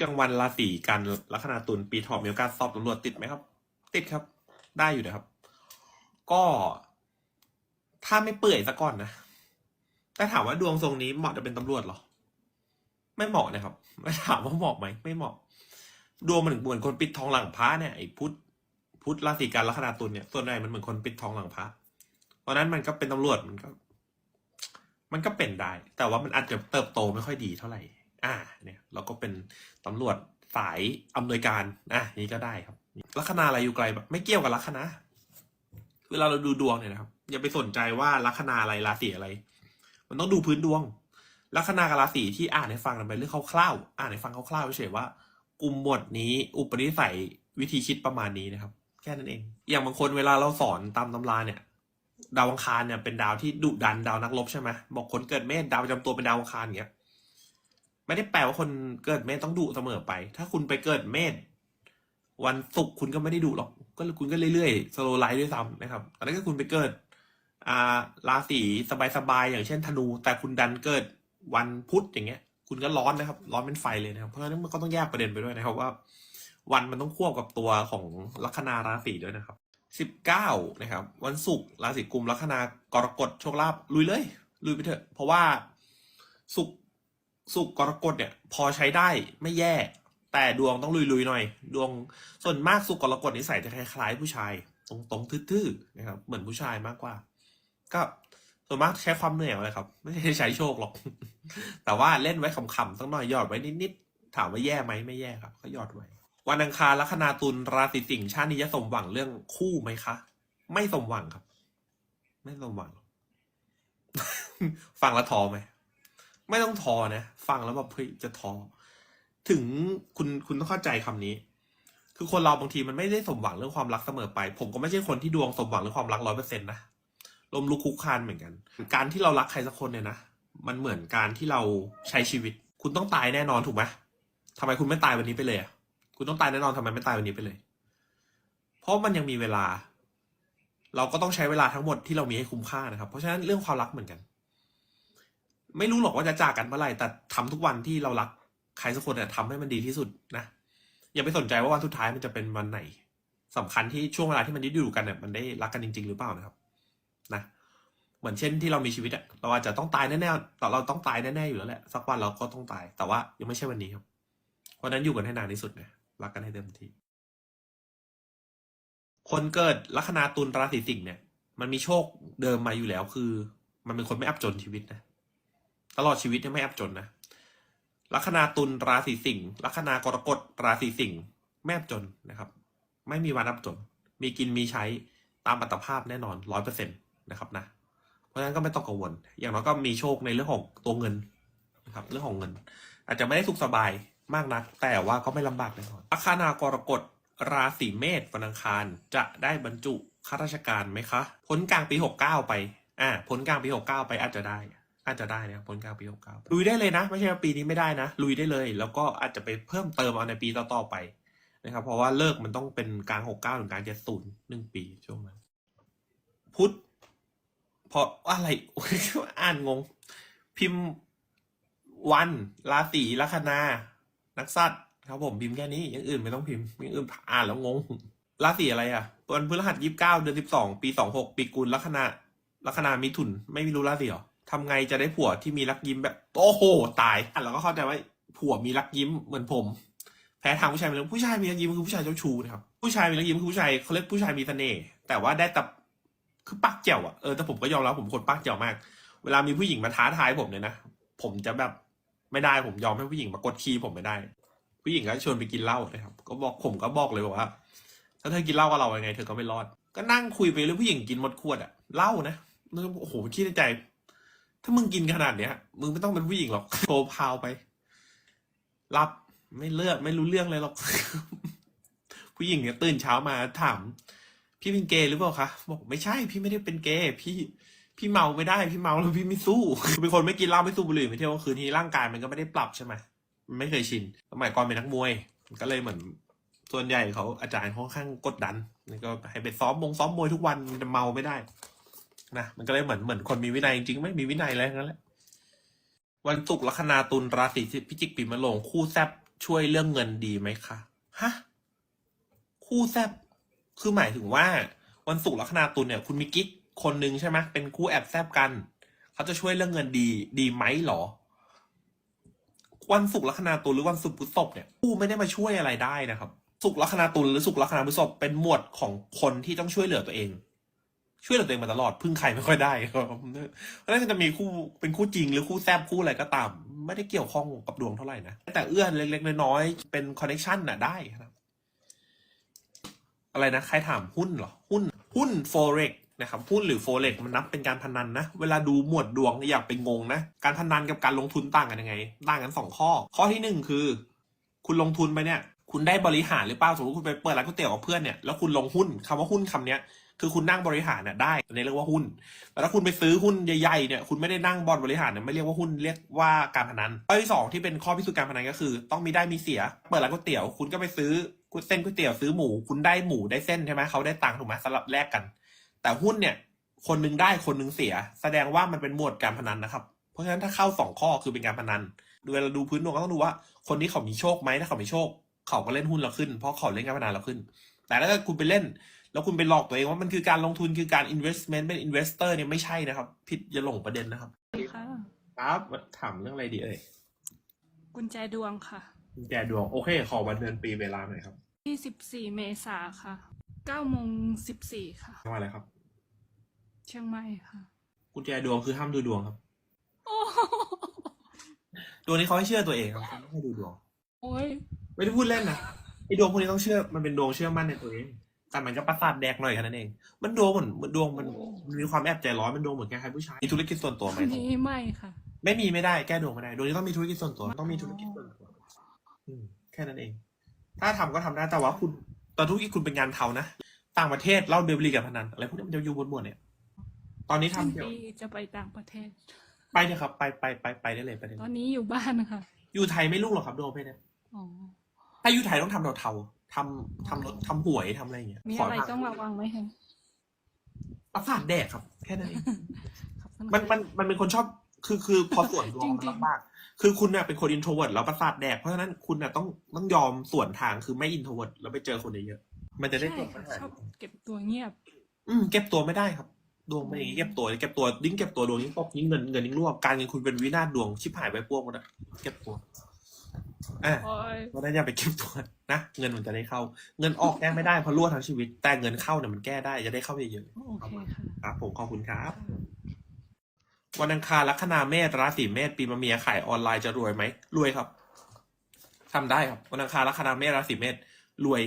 กลางวันราศีกันลัคนาตุลปีถอมีโอกาสสอบตำรวจติดไหมครับ ติดครับ ได้อยู่นะครับ ก็ถ้าไม่เปื่อยซะก่อนนะ แต่ถามว่าดวงทรงนี้เหมาะจะเป็นตำรวจหรอ ไม่เหมาะนะครับไม่ถามว่าเหมาะไหมไม่เหมาะ ดวงมันเหมือนคนปิดทองหลังพระเนี่ยไอ้พุทธพุทธราศีกันลัคนาตุลเนี่ยส่วนใหญ่มันเหมือนคนปิดทองหลังพระเพราะนั้นมันก็เป็นตำรวจมันก็ มันก็เป็นได้ แต่ว่ามันอาจจะเติบโตไม่ค่อยดีเท่าไหร่ อ่าเนี่ยเราก็เป็นตำรวจสายอำนวยการอะนี่ก็ได้ครับลัคนาอะไรอยู่ไกลแบบไม่เกี่ยวกับลัคนาเวลาเราดูดวงเนี่ยนะครับ อย่าไปสนใจว่าลัคนาอะไรราศีอะไร มันต้องดูพื้นดวงลัคนากับราศีที่อ่านให้ฟังกันไปเรื่องคร่าวๆอ่านให้ฟังคร่าวๆเฉยๆว่ากลุ่มหมวดนี้อุปนิสัยวิธีคิดประมาณนี้นะครับ แค่นั้นเอง อย่างบางคนเวลาเราสอนตามตำราเนี่ย ดาวอังคารเนี่ยเป็นดาวที่ดุดันดาวนักรบใช่ไหมบอกคนเกิดเมษดาวประจำตัวเป็นดาวอังคารอย่างเงี้ย ไม่ได้แปลว่าคนเกิดเมษต้องดุเสมอไป ถ้าคุณไปเกิดเมษวันศุกร์คุณก็ไม่ได้ดุหรอก ก็คุณก็เรื่อยๆสโลไลท์ด้วยซ้ำนะครับแต่ถ้าเกิดคุณไปเกิดอ่าราศีสบายๆอย่างเช่นธนู แต่คุณดันเกิดวันพุธอย่างเงี้ย คุณก็ร้อนนะครับ ร้อนเป็นไฟเลยนะครับ เพราะฉะนั้นมันก็ต้องแยกประเด็นไปด้วยนะครับว่า วันมันต้องควบกับตัวของลัคนาราศีด้วยนะครับสิบเก้านะครับ วันศุกร์ราศีกุมลัคนากรกฎโชคลาภลุยเลยลุยไปเถอะ เพราะว่าศุกร์ ศุกรกรกฎเนี่ย พอใช้ได้ไม่แย่ แต่ดวงต้องลุยๆหน่อย ดวงส่วนมากศุกรกรกฎนิสัยจะคล้ายๆ ผู้ชาย ตรงๆทื่อๆนะครับเหมือนผู้ชายมากกว่า ก็ส่วนมากใช้ความเหนื่อยเลยครับ ไม่ได้ใช้โชคหรอก แต่ว่าเล่นไว้ขำๆสักหน่อยหยอดไว้นิดๆถามว่าแย่ไหมไม่แย่ครับ ก็หยอดไว้วันอังคารลัคนาตุลราศีสิงห์ชาตินี้จะสมหวังเรื่องคู่ไหมคะ ไม่สมหวังครับ ไม่สมหวัง ฟังล้วท้อไหม ไม่ต้องทอนะ ฟังแล้วแบบเฮ้ยจะทอ ถึงคุณคุณต้องเข้าใจคำนี้ คือคนเราบางทีมันไม่ได้สมหวังเรื่องความรักเสมอไป ผมก็ไม่ใช่คนที่ดวงสมหวังเรื่องความรักร้อยเปอร์เซ็นต์นะลมลุกคุกคานเหมือนกัน การที่เรารักใครสักคนเนี่ยนะมันเหมือนการที่เราใช้ชีวิต คุณต้องตายแน่นอนถูกไหมทำไมคุณไม่ตายวันนี้ไปเลยอะคุณต้องตายแน่นอนทำไมไม่ตายวันนี้ไปเลย เพราะมันยังมีเวลา เราก็ต้องใช้เวลาทั้งหมดที่เรามีให้คุ้มค่านะครับ เพราะฉะนั้นเรื่องความรักเหมือนกัน ไม่รู้หรอกว่าจะจากกันเมื่อไหร่แต่ทำทุกวันที่เรารักใครสักคนเนี่ยทำให้มันดีที่สุดนะอย่าไปสนใจว่าวันสุดท้ายมันจะเป็นวันไหนสำคัญที่ช่วงเวลาที่มันยืดอยู่กันเนี่ยมันได้รักกันจริง ๆ หรือเปล่านะครับ นะเหมือนเช่นที่เรามีชีวิตอะเราอาจจะต้องตายแน่ๆแต่เราต้องตายแน่ๆอยู่แล้วแหละสักวันเราก็ต้องตาย แต่ว่ายังไม่ใช่วันนี้ครับ เพราะฉะนั้นอยู่กันให้นานที่สุดนะรักกันให้เต็มที่ คนเกิดลัคนาตุลราศีสิงห์เนี่ย มันมีโชคเดิมมาอยู่แล้วคือ มันเป็นคนไม่อับจนชีวิตนะ ตลอดชีวิตเนี่ยไม่อับจนนะลัคนาตุลราศีสิงห์ลัคนากรกฎราศีสิงห์ไม่อับจนนะครับ ไม่มีวันอับจน มีกินมีใช้ตามอัตภาพแน่นอนร้อยเปอร์เซ็นต์นะครับนะเพราะฉะนั้นก็ไม่ต้องกังวล อย่างน้อยก็มีโชคในเรื่องของตัวเงินนะครับ เรื่องของเงิน อาจจะไม่ได้สุขสบายมากนัก แต่ว่าก็ไม่ลำบากแน่นอนลัคนากรกฎราศีเมษวันอังคารจะได้บรรจุข้าราชการไหมคะ พ้นกลางปีหกเก้าไป อ่า พ้นกลางปีหกเก้าไปอาจจะได้ อาจจะได้นะครับพ้นกลางปีหกเก้าลุยได้เลยนะ ไม่ใช่ว่าปีนี้ไม่ได้นะ ลุยได้เลย แล้วก็อาจจะไปเพิ่มเติมเอาในปีต่อๆไปนะครับ เพราะว่าเลิกมันต้องเป็นกลางหกเก้าถึงกลางเจ็ดศูนย์หนึ่งปีช่วงนั้นพุทธพราะอะไรอ่านงง พิมพ์วันราศีลัคนา นักสัตว์ครับผมพิมพ์แค่นี้อย่างอื่นไม่ต้องพิมพ์อย่างอื่นอ่านแล้วงงราศีอะไรอะวันพฤหัสยี่สิบเก้าเดือนสิบสองปีสองหกปีกุลลัคนาลัคนามิถุน ไม่มีรู้ราศีหรอ ทำไงจะได้ผัวที่มีรักยิ้มแบบ โอ้โห ตายอะเราก็เข้าใจว่าผัวมีรักยิ้มเหมือนผม แพ้ทางผู้ชายไปแล้วผู้ชายมีรักยิ้มคือผู้ชายเจ้าชู้นะครับผู้ชายมีรักยิ้มคือผู้ชายเขาเรียกผู้ชายมีเสน่ห์แต่ว่าได้แต่คือปักเจียวอะเออแต่ผมก็ยอมรับผมคนปักเจียวมาก เวลามีผู้หญิงมาท้าทายผมเนี่ยนะผมจะแบบไม่ได้ผมยอมให้ผู้หญิงมากดขี่ผมไม่ได้ ผู้หญิงก็ชวนไปกินเหล้านะครับ ก็บอกผมก็บอกเลยบอกว่าถ้าเธอกินเหล้ากับเรายังไงเธอก็ไม่รอด ก็นั่งคุยไปเรื่องผู้หญิงกินหมดขวดอะเหล้านะโอ้โหคิดในใจ ถ้ามึงกินขนาดเนี้ย มึงไม่ต้องเป็นผู้หญิงหรอกโทรพาวไป รับไม่เลือกไม่รู้เรื่องเลยหรอก ผู้หญิงเนี่ยตื่นเช้ามาถาม พี่เป็นเกย์หรือเปล่าคะบอกไม่ใช่ พี่ไม่ได้เป็นเกย์พี่ พี่เมาไม่ได้พี่เมาแล้วพี่ไม่สู้เป็นคนไม่กินเหล้าไม่สูบบุหรี่ไม่เที่ยวกลางคืนที่ร่างกายมันก็ไม่ได้ปรับใช่ไหมมันไม่เคยชินสมัยก่อนเป็นนักมวยก็เลยเหมือนส่วนใหญ่เขาอาจารย์เขาค่อนข้างกดดัน ก็ให้ไปซ้อมมงซ้อมมวยทุกวันเมาไม่ได้ นะมันก็เลยเหมือนเหมือนคนมีวินัยจริงๆไม่มีวินัยอะไรทั้งนั้นแหละวันศุกร์ลัคนาตุลราศีพิจิกปีมะโรงคู่แซบช่วยเรื่องเงินดีไหมคะฮะคู่แซบคือหมายถึงว่า วันศุกร์ลัคนาตุลเนี่ย คุณมีกิ๊กคนหนึ่งใช่ไหมเป็นคู่แอบแซบกัน เขาจะช่วยเรื่องเงินดีดีไหมหรอ วันศุกร์ลัคนาตุลหรือวันศุกร์พฤษภเนี่ยคู่ไม่ได้มาช่วยอะไรได้นะครับศุกร์ลัคนาตุลหรือศุกร์ลัคนาพฤษภเป็นหมวดของคนที่ต้องช่วยเหลือตัวเอง ช่วยเหลือตัวเองมาตลอดพึ่งใครไม่ค่อยได้ครับเพราะฉะนั้นจะมีคู่เป็นคู่จริงหรือคู่แซบคู่อะไรก็ตาม ไม่ได้เกี่ยวข้องกับดวงเท่าไหร่นะแต่เอื้อนเล็กๆน้อยๆเป็นคอนเนคชันน่ะได้ครับ อะไรนะ ใครถามหุ้นเหรอ หุ้น หุ้น forex นะครับหุ้นหรือ forex มันนับเป็นการพนันนะ เวลาดูหมวดดวงอย่าไปงงนะ การพนันกับการลงทุนต่างกันยังไง ต่างกันสองข้อ ข้อที่หนึ่งคือ คุณลงทุนไปเนี่ย คุณได้บริหารหรือเปล่าสมมติคุณไปเปิดร้านก๋วยเตี๋ยวกับเพื่อนเนี่ยแล้วคุณลงหุ้นคำว่าหุ้นคำเนี้ยคือคุณนั่งบริหารเนี่ยได้อันนี้เรียกว่าหุ้นแต่ถ้าคุณไปซื้อหุ้นใหญ่ๆเนี่ยคุณไม่ได้นั่งบอร์ดบริหารเนี่ยไม่เรียกว่าหุ้นเรียกว่าการพนันข้อที่สองที่เป็นข้อพิสูจน์การพนันก็คือ ต้องมีได้มีเสีย เปิดร้านก๋วยเตี๋ยวคุณก็ไปซื้อเส้นก๋วยเตี๋ยวซื้อหมู คุณได้หมูได้เส้นใช่ไหมเขาได้ตังค์ถูกไหมสลับแลกกัน แต่หุ้นเนี่ยคนนึงได้คนนึงเสีย แสดงว่ามันเป็นหมวดการพนันนะครับ เพราะฉะนั้นถ้าเข้าสองข้อคือเป็นการพนันเวลาดูพื้นดวงก็ต้องดูว่า คนนี้เขามีโชคไหมถ้าเขามีโชค เขาก็เล่นหุ้นเราขึ้น เพราะเขาเล่นการพนันเราขึ้น แต่ถ้าเกิดคุณไปเล่น แล้วคุณไปหลอกตัวเองว่ามันคือการลงทุนคือการ investment เป็น investor เนี่ยไม่ใช่นะครับ ผิดอย่าหลงประเด็นนะครับค่ะครับมาถามเรื่องอะไรดีเอ่ยกุญแจดวงค่ะกุญแจดวงโอเค ขอวันเดือนปีเวลาหน่อยครับที่สิบสี่เมษาค่ะเก้าโมงสิบสี่ค่ะจังหวัดอะไรครับ เชียงใหม่ค่ะ กุญแจดวงคือห้ามดูดวงครับโอ้ดวงนี้เขาให้เชื่อตัวเองครับเขาไม่ให้ดูดวงโอ้ย ไม่ได้พูดเล่นนะไอ้ดวงพวกนี้ต้องเชื่อมันเป็นดวงเชื่อมั่นในตัวเองแต่มันก็ประสาทแดกหน่อยแค่นั้นเอง มันดวงเหมือนมันดวงมันมันมีความแอบใจร้อนมันดวงเหมือนแค่ใครผู้ชายมีธุรกิจส่วนตัวไหมอันนี้ไม่ค่ะ ไม่มีไม่ได้แก้ดวงไม่ได้ดวงนี้ต้องมีธุรกิจส่วนตัวต้องมีธุรกิจส่วนตัวอืมแค่นั้นเอง ถ้าทำก็ทำได้แต่ว่าคุณตอนธุรกิจคุณเป็นงานเทานะต่างประเทศเล่าเบลลีกับพนันอะไรพวกนี้มันจะอยู่บนหมวดเนี่ย ตอนนี้สิ้นทำเกี่ยวปีจะไปต่างประเทศ ไปเถอะครับ ไปไปไปไปได้เลยไปได้เลตอยนนี้อยู่บ้านค่ะอยู่ไทยไม่รุ่งหรอกครับดวงประเพศเนี่ยอ๋อ ถ้าอยู่ไทยต้องทำเทาๆทำทำรถทำหวยทำอะไรอย่างเงี้ยมีขอะไรทางต้องระวังไหมคะประสาทแดกครับ แค่นั้นเองขอบคุณมันค่ะมันมันเป็นคนชอบคือคือพอส่วนดวงจริงๆมันมากๆคือคุณเนี่ยเป็นคนอินโทรเวิร์ดแล้วประสาทแดกเพราะฉะนั้นคุณเนี่ยต้องต้องยอมส่วนทางคือไม่อินโทรเวิร์ดแล้วไปเจอคนเยอะๆมันจะได้ใช่เกิดปัค่ะญหาชอบเก็บตัวเงียบ อืม เก็บตัวไม่ได้ครับ ดวงเป็นอย่างนี้เก็บตัวเก็บตัวยิ่งเก็บตัวดวงยิ่งตกยิ่งเงินเงินยิ่งรั่วการเงินคุณเป็นวินาศดวงชิบหายไปพวกหมดอะเก็บตัว อะโอ้ยเพราะฉะนั้นอย่าไปเก็บตัวนะ เงินมันจะได้เข้า เงินออกแก้ไม่ได้เพราะรั่วทั้งชีวิต แต่เงินเข้าเนี่ยมันแก้ได้จะได้เข้าเยอะๆโอเคค่ะครับ ผมขอบคุณครับ วันอังคารลัคนาเมษราศีเมษปีมะเมียขายออนไลน์จะรวยไหมรวยครับทำได้ครับวันอังคารลัคนาเมษราศีเมษรวย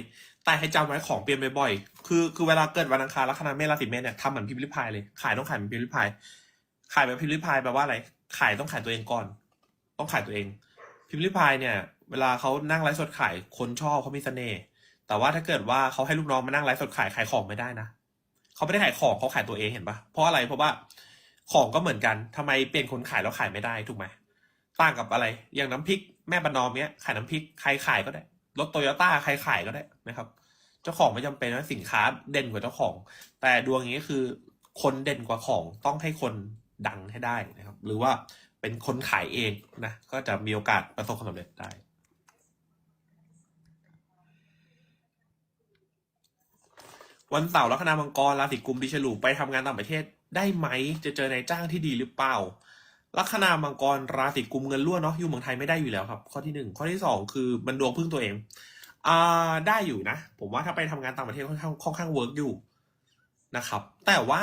แต่ให้จำไว้ของเปลี่ยนบ่อยๆคือคือเวลาเกิดวันอังคารลัคนาเมษราศีเมษเนี่ยทำเหมือนพิมพ์ริพายเลยขายต้องขายเหมือนพิมพ์ริพายขายแบบพิมพ์ริพายแปลว่าอะไร ขายต้องขายตัวเองก่อน ต้องขายตัวเอง พิมพ์ริพายเนี่ย เวลาเขานั่งไลฟ์สดขายคนชอบเขามีเสน่ห์แต่ว่าถ้าเกิดว่าเขาให้ลูกน้องมานั่งไลฟ์สดขายขายของไม่ได้นะเขาไม่ได้ขายของเขาขายตัวเองเห็นปะเพราะอะไรเพราะว่าของก็เหมือนกันทำไมเปลี่ยนคนขายแล้วขายไม่ได้ถูกไหมต่างกับอะไร อย่างน้ำพริกแม่ประนอมเนี้ยขายน้ำพริกใครขายก็ได้รถโตโยต้าใครขายก็ได้นะครับ เจ้าของไม่จำเป็นว่าสินค้าเด่นกว่าเจ้าของ แต่ดวงนี้คือคนเด่นกว่าของต้องให้คนดังให้ได้นะครับ หรือว่า เป็นคนขายเองนะ ก็จะมีโอกาสประสบความสำเร็จได้ วันเสาร์ลัคนามังกรราศีกุมปีฉลูไปทำงานต่างประเทศได้ไหม จะเจอนายจ้างที่ดีหรือเปล่าลัคนามังกรราศีกุมเงินรั่วเนาะอยู่เมืองไทยไม่ได้อยู่แล้วครับ ข้อที่หนึ่งข้อที่สองคือมันดวงพึ่งตัวเองอ่าได้อยู่นะ ผมว่าถ้าไปทำงานต่างประเทศค่อนข้างค่อนข้างเวิร์กอยู่ นะครับ แต่ว่า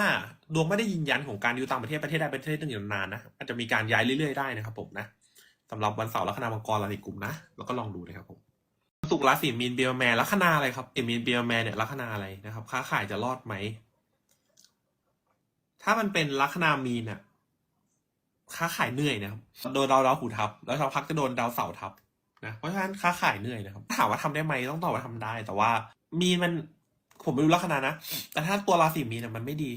ดวงไม่ได้ยืนยันของการอยู่ต่างประเทศประเทศใดประเทศหนึ่งอยู่นานนะอาจจะมีการย้ายเรื่อยๆได้นะครับผมนะสำหรับวันเสาร์ลัคนามังกรราศีกุมนะแล้วก็ลองดูนะครับผมสุกราศีมีนเบียร์แมนลัคนาอะไรครับเอมีนเบียร์แมนเนี่ยลัคนาอะไรนะครับ ค้าขายจะรอดไหมถ้ามันเป็นลัคนามีนเนี่ยค้าขายเหนื่อยนะครับโดนดาวดาวหูทับ แล้วสักพักจะโดนดาวเสาทับนะเพราะฉะนั้นค้าขายเหนื่อยนะครับถามว่าทำได้ไหมต้องตอบว่าทำได้ แต่ว่ามีนมัน ผมไม่รู้ลัคนานะ แต่ถ้าตัวราศีมีนเนี่ยมันไม่ดี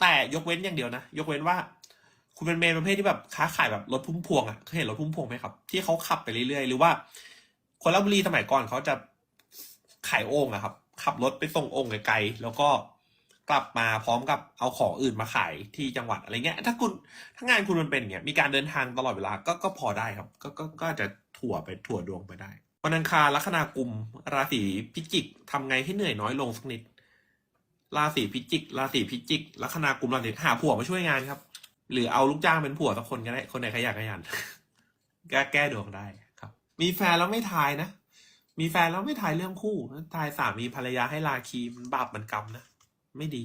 แต่ยกเว้นอย่างเดียวนะ ยกเว้นว่า คุณเป็นเมนประเภทที่แบบค้าขายแบบรถพุ่มพวงอะ่ะเคยเห็นรถพุ่มพวงไหมครับ ที่เขาขับไปเรื่อยๆ หรือว่าคนราบุรีสมัยก่อนเขาจะขายโอ่งอะครับ ขับรถไปส่งโอ่งไกลๆแล้วก็กลับมาพร้อมกับเอาของอื่นมาขายที่จังหวัดอะไรเงี้ย ถ้าคุณถ้างานคุณมันเป็นเงี้ยมีการเดินทางตลอดเวลาก็ก็พอได้ครับ ก็ก็ก็จะถั่วไปถั่วดวงไปได้ วันอังคารลัคนากุม ราศีพิจิกทำไงให้เหนื่อยน้อยลงสักนิด ราศีพิจิก ราศีพิจิก ลัคนากุมราศีหาผัวมาช่วยงานครับ หรือเอาลูกจ้างเป็นผัวสักคนก็ได้คนไหนขยันขยันแก้แก้ดวงได้ครับ มีแฟนแล้วไม่ทายนะ มีแฟนแล้วไม่ทายเรื่องคู่ทายสามีภรรยาให้ลาคีมันบาปมันกรรมนะ ไม่ดี